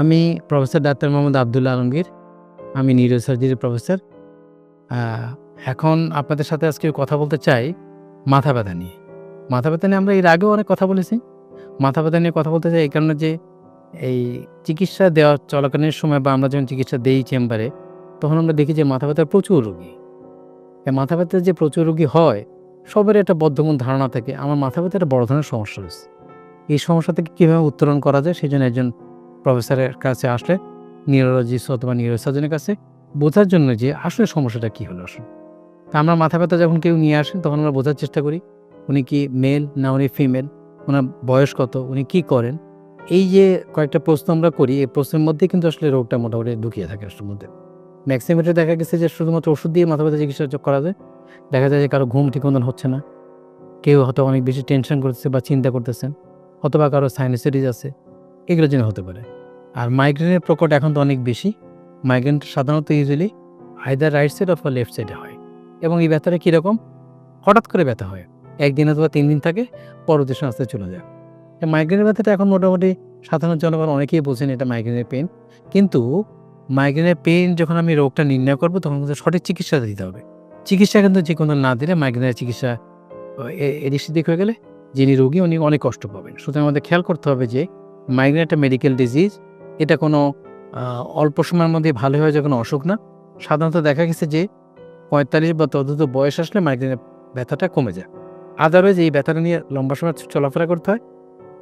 আমি professor doctor Mohammad Abdullah Alamgir. আমি নিউরোসার্জারির প্রফেসর এখন আপনাদের সাথে আজকে কথা বলতে চাই মাথা ব্যথা নিয়ে। মাথা ব্যথা নিয়ে আমরা এর আগেও অনেক কথা বলেছি। মাথা ব্যথা নিয়ে কথা বলতে চাই এই কারণে যে এই চিকিৎসা দেওয়া চলাকালীন সময় বা আমরা যখন চিকিৎসা দেই চেম্বারে, তখন আমরা দেখি যে মাথা ব্যথার প্রচুর রোগী। মাথা ব্যথার যে প্রচুর রোগী হয় সবারই একটা বদ্ধমূল ধারণা থাকে, আমার মাথা ব্যথা একটা বড় ধরনের সমস্যা রয়েছে। এই সমস্যা থেকে কীভাবে উত্তরণ করা যায় সেই জন্য একজন প্রফেসরের কাছে আসলে নিউরোলজিস্ট অথবা নিউরোসার্জনের কাছে বোঝার জন্য যে আসলে সমস্যাটা কী হলো আসলে। তা আমরা মাথা ব্যথা যখন কেউ নিয়ে আসেন তখন আমরা বোঝার চেষ্টা করি, উনি কি মেল না উনি ফিমেল ওনার বয়স কত, উনি কি করেন? এই যে কয়েকটা প্রশ্ন আমরা করি, এই প্রশ্নের মধ্যে কিন্তু আসলে রোগটা মোটামুটি ঢুকিয়ে থাকে আসলে মধ্যে। ম্যাক্সিমাম দেখা গেছে যে শুধুমাত্র ওষুধ দিয়ে মাথা ব্যথা চিকিৎসা করা যায় দেখা যায় যে কারও ঘুম ঠিক মতন হচ্ছে না। কেউ হয়তো অনেক বেশি টেনশন করতেছে বা চিন্তা করতেছেন অথবা কারও সাইনোসাইটিস আছে, এগুলো জন্য হতে পারে। আর মাইগ্রেনের প্রকট এখন তো অনেক বেশি। মাইগ্রেন সাধারণত ইউজুয়ালি আইদার রাইট সাইড অথবা লেফট সাইডে হয়। এবং এই ব্যথাটা কীরকম হঠাৎ করে ব্যথা হয়। একদিন অথবা তিন দিন থাকে পরবর্তী আস্তে চলে যায়। মাইগ্রেনের ব্যথাটা এখন মোটামুটি সাধারণ জনগণ অনেকেই বোঝেন এটা মাইগ্রেনের পেন কিন্তু মাইগ্রেনের পেন যখন আমি রোগটা নির্ণয় করব, তখন সঠিক চিকিৎসা দিতে হবে। চিকিৎসা কিন্তু যে কোনো না দিলে মাইগ্রেনের চিকিৎসা এদিক সেদিক হয়ে গেলে যিনি রোগী উনি অনেক কষ্ট পাবেন। সুতরাং আমাদের খেয়াল করতে হবে যে মাইগ্রেন একটা মেডিকেল ডিজিজ এটা কোনো অল্প সময়ের মধ্যে ভালো হয়ে যায় কোনো অসুখ না। সাধারণত দেখা গেছে যে পঁয়তাল্লিশ বা তদুত বয়স আসলে মাইগ্রেনের ব্যথাটা কমে যায়। আদারওয়াইজ এই ব্যথাটা নিয়ে লম্বা সময় চলাফেরা করতে হয়।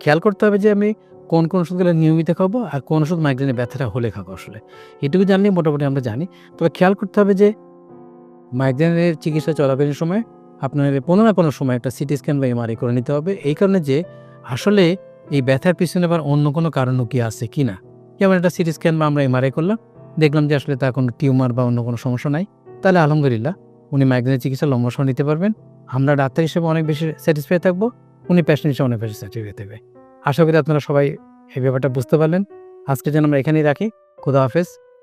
খেয়াল করতে হবে যে আমি কোন কোন ওষুধগুলো নিয়মিত খাব আর কোন ওষুধ মাইগ্রেনের ব্যথাটা হলে খাব আসলে। এটুকু জানলে মোটামুটি আমরা জানি। তবে খেয়াল করতে হবে যে মাইগ্রেনের চিকিৎসা চলাকালীন সময় আপনার কোনো না কোনো সময় একটা সিটি স্ক্যান বা এমআরআই করে নিতে হবে। এই কারণে যে আসলে এই ব্যথার পিছনে আবার অন্য কোনো কারণও কি আছে কি না? যেমন একটা সিটি স্ক্যান বা আমরা এমআরআই করলাম, দেখলাম যে আসলে তার কোনো টিউমার বা অন্য কোনো সমস্যা নাই। তাহলে আলহামদুলিল্লাহ, উনি মাইগ্রেনের চিকিৎসা লম্বা সময় নিতে পারবেন। আমরা ডাক্তার হিসেবে অনেক বেশি স্যাটিসফাই থাকব, উনি পেশেন্ট হিসেবে অনেক বেশি স্যাটিসফাই থাকবে। আশা করি আপনারা সবাই এই ব্যাপারটা বুঝতে পারলেন। আজকে যেন আমরা এখানেই রাখি। খুদা হাফেজ।